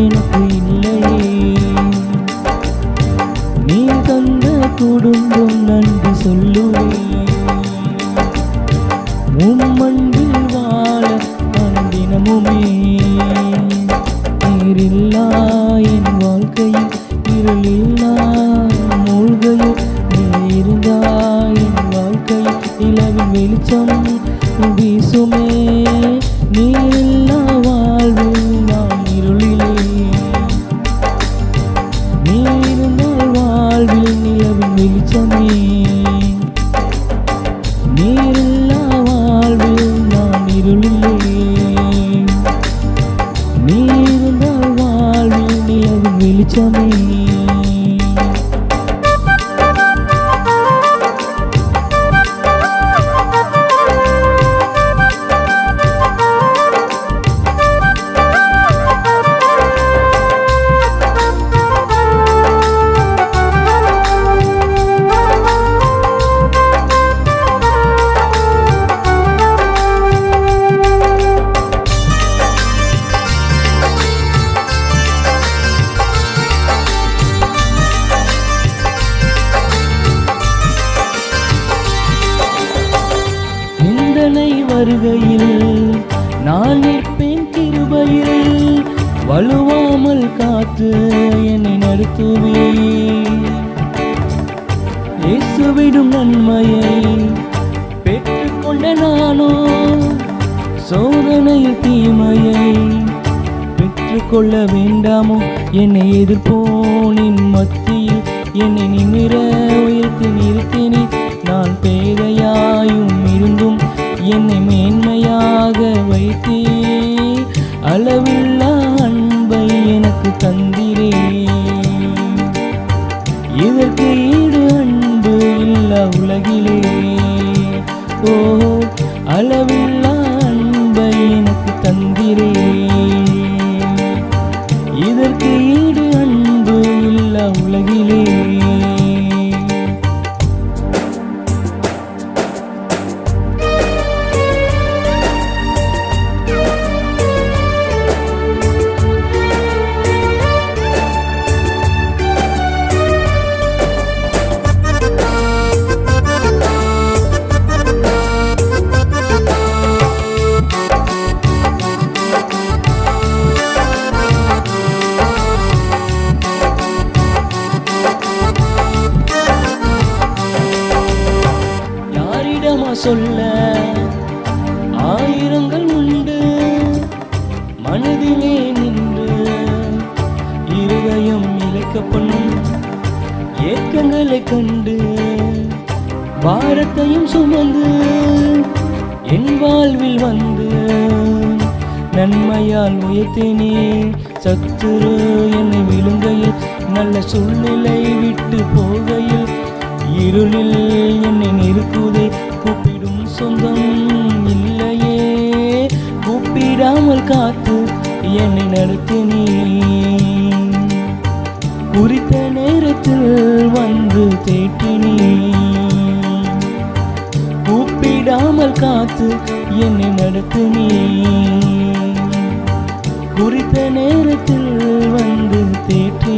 எனக்கு இல்லையே நீ தந்த குடும்பம் நன்றி சொல்லுவேன் உம்மண்டில் வாழ நான் தினமுமே நீரில்லா என் வாழ்க்கையில் இருளில்லா மூழ்கையில் நீ இருந்தா என் வாழ்க்கையில் நிலவின் வெளிச்சம் তুমি வருகையில் நான் நிற்பேன் கிருபையில். வலுவாமல் காத்து என்னை நடத்துவே இயேசுவிடும் நன்மையை பெற்றுக்கொண்ட நானோ? சோதனையில் தீமையை பெற்றுக்கொள்ள வேண்டாமோ? என்னை எதிர்ப்போனின் மத்தியில் என்னை நிமிர உயர்த்தி நிறுத்தினி நான் பேதையாயும் இருந்தும் என்னை மேன்மையாக வைத்தே அளவில்லா அன்பை எனக்கு தந்திரே. இதற்கு ஈடு அன்பு இல்ல உலகிலே. ஓ அளவில் சொல்ல ஆயிரங்கள் உண்டு. மனதிலே நின்று இருதயம் இழைக்கப்படும் ஏக்கங்களை கண்டு பாரத்தையும் சுமந்து என் வாழ்வில் வந்து நன்மையால் உயர்த்தினே சத்துரு என்னை விழுங்கையில் நல்ல சூழ்நிலை விட்டு போகையில் இருளில் என்னை நிறுத்துதே கூப்பிடும் சொந்தம் இல்லையே. கூப்பிடாமல் காத்து என்னை நடத்தினே குறித்த நேரத்தில் வந்து தேற்றினே கூப்பிடாமல் காத்து என்னை நடத்தினே குறித்த நேரத்தில் வந்து தேற்றினே